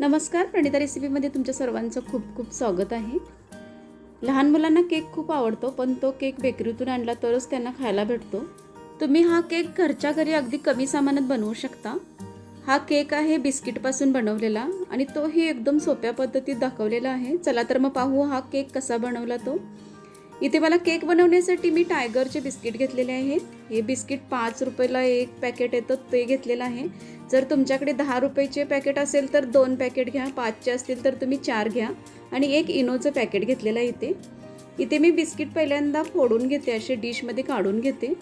नमस्कार प्रणिता रेसिपीमध्ये तुमच्या सर्वांचं खूप खूप स्वागत आहे. लहान मुलांना केक खूप आवडतो पण तो केक बेकरीतून आणला तरच त्यांना खायला भेटतो. तुम्ही हा केक घरच्या घरी अगदी कमी सामानात बनवू शकता. हा केक आहे बिस्किटपासून बनवलेला आणि तोही एकदम सोप्या पद्धतीत दाखवलेला आहे. चला तर मग पाहू हा केक कसा बनवला तो. इथे मला केक बनवण्यासाठी मी टायगरचे बिस्किट घेतलेले आहेत. हे बिस्किट पाच रुपयाला एक पॅकेट येतं ते घेतलेलं आहे. जर तुमच्याकडे दहा रुपयाचे पॅकेट असेल तर दोन पॅकेट घ्या पाचचे असतील तर तुम्ही चार घ्या. आणि एक इनोचं पॅकेट घेतलेलं आहे इथे. इथे मी बिस्किट पहिल्यांदा फोडून घेते असे डिशमध्ये काढून घेते.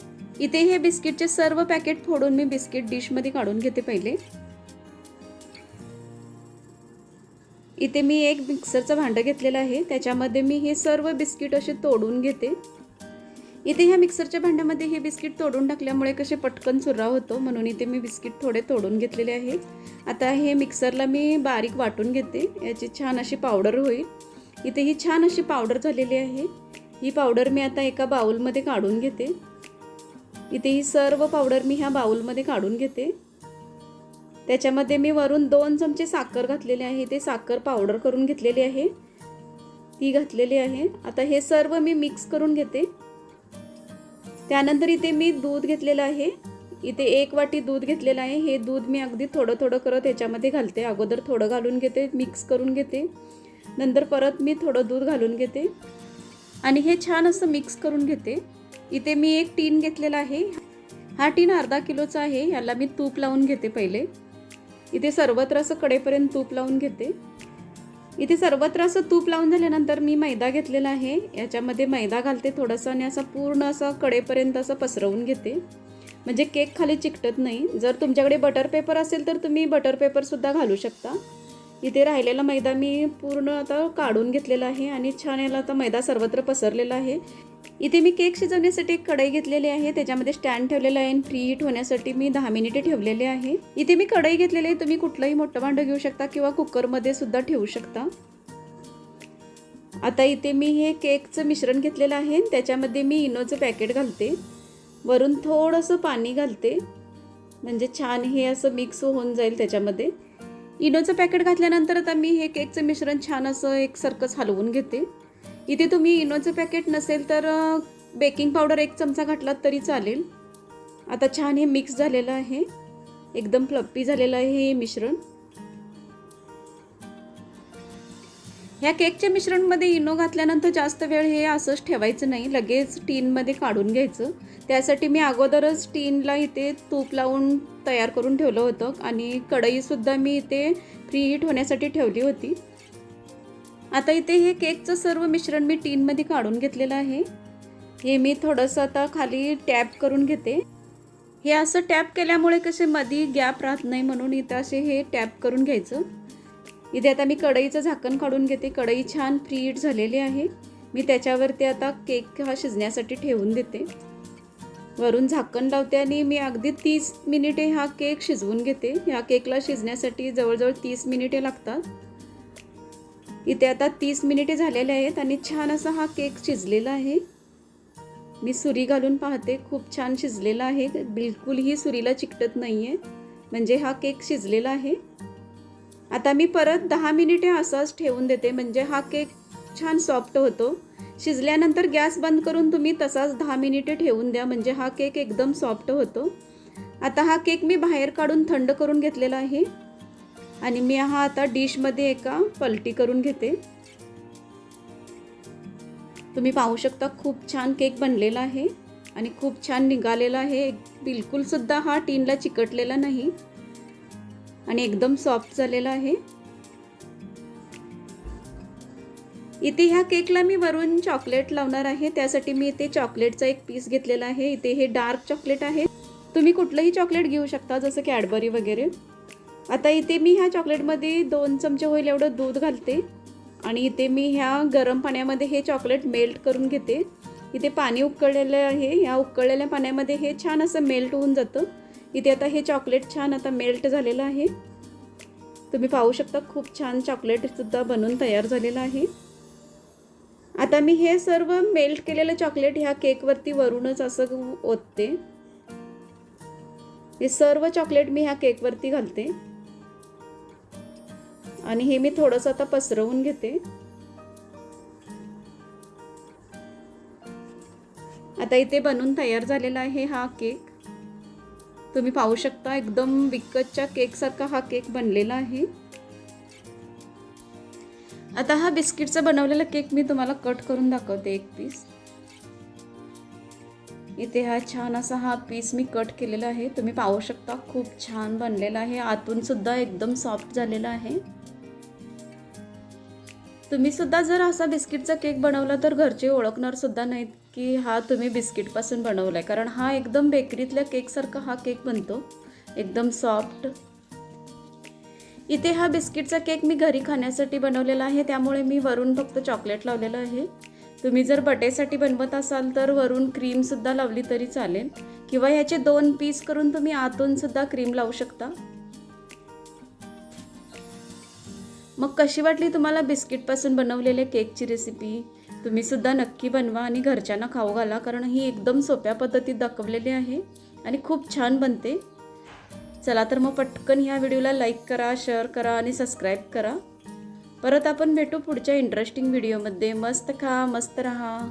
इथे हे बिस्किटचे सर्व पॅकेट फोडून मी बिस्किट डिशमध्ये काढून घेते पहिले. इथे मी एक मिक्सरचं भांडं घेतलेलं आहे. त्याच्यामध्ये मी हे सर्व बिस्किट असे तोडून घेते. इथे ह्या मिक्सरच्या भांड्यामध्ये हे बिस्किट तोडून टाकल्यामुळे कसे पटकन चुरा होतो म्हणून इथे मी बिस्किट थोडे तोडून घेतलेले आहे आता हे मिक्सरला मी बारीक वाटून घेते. याची छान अशी पावडर होईल. इथे ही छान अशी पावडर झालेली आहे. ही पावडर मी आता एका बाउलमध्ये काढून घेते. इथे ही सर्व पावडर मी ह्या बाउलमध्ये काढून घेते. त्याच्यामध्ये मी वरून दोन चमचे साखर घातलेले आहे. ते साखर पावडर करून घेतलेली आहे. ती घातलेली आहे. आता हे सर्व मी मिक्स करून घेते. त्यानंतर इथे मी दूध घेतलेलं आहे. इथे एक वाटी दूध घेतलेलं आहे. हे दूध मी अगदी थोडं थोडं करत ह्याच्यामध्ये घालते. अगोदर थोडं घालून घेते मिक्स करून घेते. नंतर परत मी थोडं दूध घालून घेते. आणि हे छान असं मिक्स करून घेते. इथे मी एक टीन घेतलेला आहे. हा टीन अर्धा किलोचा आहे. याला मी तूप लावून घेते पहिले. इथे सर्वत्र असं कडेपर्यंत तूप लावून घेते. इथे सर्वत्र असं तूप लावून झाल्यानंतर मी मैदा घेतलेला आहे. याच्यामध्ये मैदा घालते थोडंसं आणि असं पूर्ण असं कडेपर्यंत असं पसरवून घेते. म्हणजे केक खाली चिकटत नाही. जर तुमच्याकडे बटर पेपर असेल तर तुम्ही बटर पेपरसुद्धा घालू शकता. इथे राहिलेला मैदा मी पूर्ण आता काढून घेतलेला आहे आणि छान याला आता मैदा सर्वत्र पसरलेला आहे. इथे मी केक शिजवण्यासाठी एक कढई घेतलेली आहे. त्याच्यामध्ये स्टँड ठेवलेला आहे आणि फ्री हीट होण्यासाठी मी दहा मिनिटे ठेवलेले आहे. इथे मी कढई घेतलेली आहे. तुम्ही कुठलंही मोठं भांडं घेऊ शकता किंवा कुकरमध्ये सुद्धा ठेवू शकता. आता इथे मी हे केकचं मिश्रण घेतलेलं आहे त्याच्यामध्ये मी इनोचं पॅकेट घालते. वरून थोडंसं पाणी घालते. म्हणजे छान हे असं मिक्स होऊन जाईल त्याच्यामध्ये. इनोचं पॅकेट घातल्यानंतर आता मी हे केकचं मिश्रण छान असं एकसारखंच हलवून घेते. इथे तुम्ही इनोचं पॅकेट नसेल तर बेकिंग पावडर एक चमचा घातलात तरी चालेल. आता छान हे मिक्स झालेलं आहे. एकदम फ्लप्पी झालेलं आहे हे मिश्रण. ह्या केकच्या मिश्रणमध्ये इनो घातल्यानंतर जास्त वेळ हे असंच ठेवायचं नाही. लगेच टीनमध्ये काढून घ्यायचं. त्यासाठी मी अगोदरच टीनला इथे तूप लावून तयार करून ठेवलं होतं. आणि कढईसुद्धा मी इथे फ्री हीट होण्यासाठी ठेवली होती. आता इथे हे केकचं सर्व मिश्रण मी टीनमध्ये काढून घेतलेलं आहे. हे मी थोडंसं आता खाली टॅप करून घेते. हे असं टॅप केल्यामुळे कसे मधी गॅप राहत नाही म्हणून इथं असे हे टॅप करून घ्यायचं. इथे आता मी कढईचं झाकण काढून घेते. कढई छान फ्री हीट झालेली आहे. मी त्याच्यावरती आता केक हा शिजण्यासाठी ठेवून देते. वरून झाकण लावते आणि मी अगदी तीस मिनिटे हा केक शिजवून घेते. ह्या केकला शिजण्यासाठी जवळजवळ तीस मिनिटे लागतात. इथे आता तीस मिनिटे झालेले आहेत आणि छान असा हा केक शिजलेला आहे. मी सुरी घालून पाहते खूप छान शिजलेला आहे. बिलकुलही सुरीला चिकटत नाही आहे म्हणजे हा केक शिजलेला आहे. आता मी परत दहा मिनिटे असाच ठेवून देते. म्हणजे हा केक छान सॉफ्ट होतो. शिजल्यानंतर गॅस बंद करून तुम्ही तसाच दहा मिनिटे ठेवून द्या. म्हणजे हा केक एकदम सॉफ्ट होतो. आता हा केक मी बाहेर काढून थंड करून घेतलेला आहे. आणि मी हा आता डिशमध्ये एका पलटी करून घेते. तुम्ही पाहू शकता खूप छान केक बनलेला आहे आणि खूप छान निघालेला आहे. बिलकुलसुद्धा हा टीनला चिकटलेला नाही. आणि एकदम सॉफ्ट झालेला आहे. इथे ह्या केकला मी वरून चॉकलेट लावणार आहे. त्यासाठी मी इथे चॉकलेटचा एक पीस घेतलेला आहे. इथे हे डार्क चॉकलेट आहे. तुम्ही कुठलंही चॉकलेट घेऊ शकता जसं कॅडबरी वगैरे. आता इथे मी ह्या चॉकलेटमध्ये दोन चमचे होईल एवढं दूध घालते. आणि इथे मी ह्या गरम पाण्यामध्ये हे चॉकलेट मेल्ट करून घेते. इथे पाणी उकळलेलं आहे. ह्या उकळलेल्या पाण्यामध्ये हे छान असं मेल्ट होऊन जातं. इथे आता हे चॉकलेट छान आता मेल्ट झालेलं आहे. तुम्ही पाहू शकता खूप छान चॉकलेटसुद्धा बनवून तयार झालेलं आहे. आता मी हे सर्व मेल्ट केलेलं चॉकलेट ह्या केकवरती वरूनच असं ओतते. हे सर्व चॉकलेट मी ह्या केकवरती घालते. आणि हे मी थोडंसं आता पसरवून घेते. आता इथे बनून तयार झालेला आहे हा केक. तुम्ही पाहू शकता एकदम विकतच्या केकसारखा हा केक बनलेला आहे. आता हा बिस्किटचा बनवलेला केक मी तुम्हाला कट करून दाखवते एक पीस. इथे हा छान असा हा पीस मी कट केलेला आहे. तुम्ही पाहू शकता खूप छान बनलेला आहे. आतून सुद्धा एकदम सॉफ्ट झालेला आहे. तुम्हीसुद्धा जर असा बिस्किटचा केक बनवला तर घरचे ओळखणारसुद्धा नाहीत की हा तुम्ही बिस्किटपासून बनवला आहे कारण हा एकदम बेकरीतल्या केकसारखा हा केक बनतो. एकदम सॉफ्ट. इथे हा बिस्किटचा केक मी घरी खाण्यासाठी बनवलेला आहे. त्यामुळे मी वरून फक्त चॉकलेट लावलेलं आहे. तुम्ही जर बटेसाठी बनवत असाल तर वरून क्रीमसुद्धा लावली तरी चालेल. किंवा ह्याचे दोन पीस करून तुम्ही आतूनसुद्धा क्रीम लावू शकता. मग कशी वाटली तुम्हाला बिस्किटपासून बनवलेल्या केकची रेसिपी तुम्हीसुद्धा नक्की बनवा आणि घरच्यांना खाऊ घाला कारण ही एकदम सोप्या पद्धतीत दाखवलेली आहे आणि खूप छान बनते. चला तर मग पटकन ह्या व्हिडिओला लाईक करा शेअर करा आणि सबस्क्राईब करा. परत आपण भेटू पुढच्या इंटरेस्टिंग व्हिडिओमध्ये मस्त खा मस्त रहा.